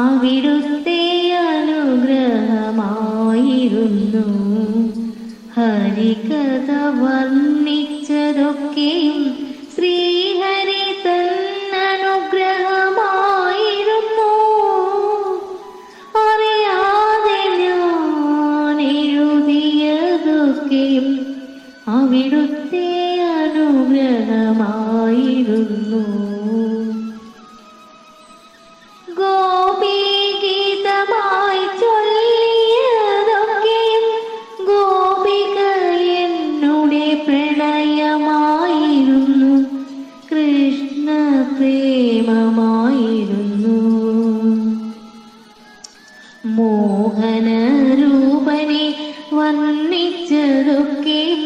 അവിടുത്തെ അനുഗ്രഹമായിരുന്നു. ഹരികഥ വർണിച്ചതൊക്കെയും ശ്രീഹരി തന്നനുഗ്രഹമായിരുന്നു അറിയാതെ ഞാൻ എഴുതിയതൊക്കെയും അവിടുത്തെ അനുഗ്രഹമായിരുന്നു. വർണിച്ചതൊക്കെയും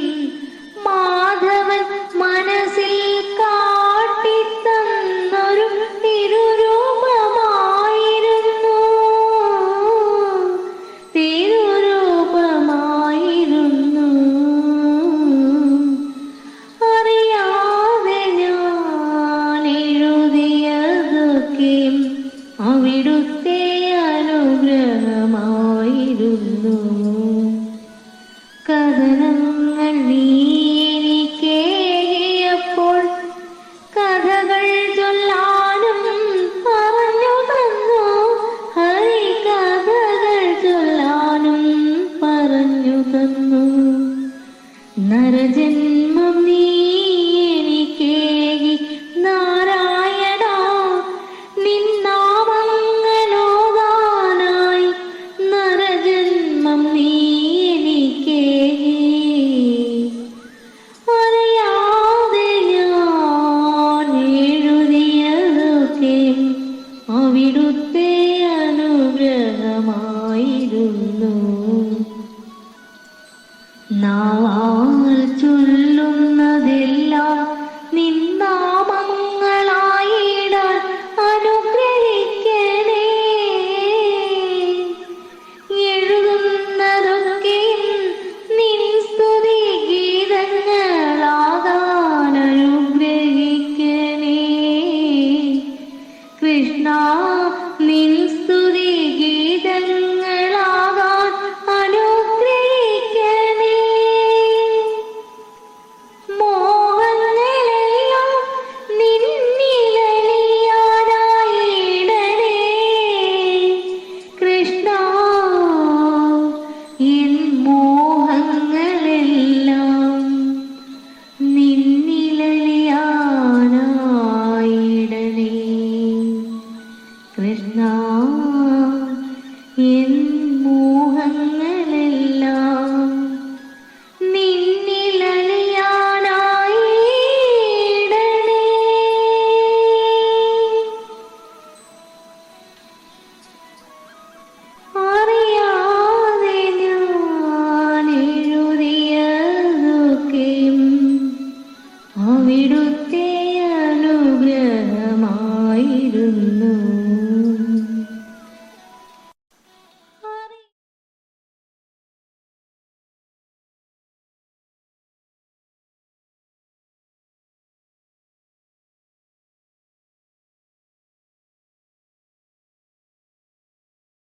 മാധവൻ മനസ്സിൽ കാട്ടിത്തന്നൊരു തിരുരൂപമായിരുന്നു. തിരുരൂപമായിരുന്നു. അറിയാതെ ഞാൻ എഴുതിയതൊക്കെയും അവിടുത്തെ കഥനങ്ങൾ നീ എനിക്കേകിയപ്പോൾ കഥകൾ ചൊല്ലാനും പറഞ്ഞു തന്നു. ഹരി കഥകൾ ചൊല്ലാനും പറഞ്ഞു തന്നു. നരജന്മം മുത്തേ അനുഗ്രഹമായിരുന്നു. നാവാൽ ചൊല്ലുന്നതെല്ലാം നിന്നാമങ്ങളായിടാൻ അനുഗ്രഹിക്കണേ. എഴുതുന്നതൊക്കെ നിൻ സ്തുതി ഗീതങ്ങളാകാൻ അനുഗ്രഹിക്കണേ. കൃഷ്ണ ദൈവത്തെ അനുഗ്രഹമായിരുന്നു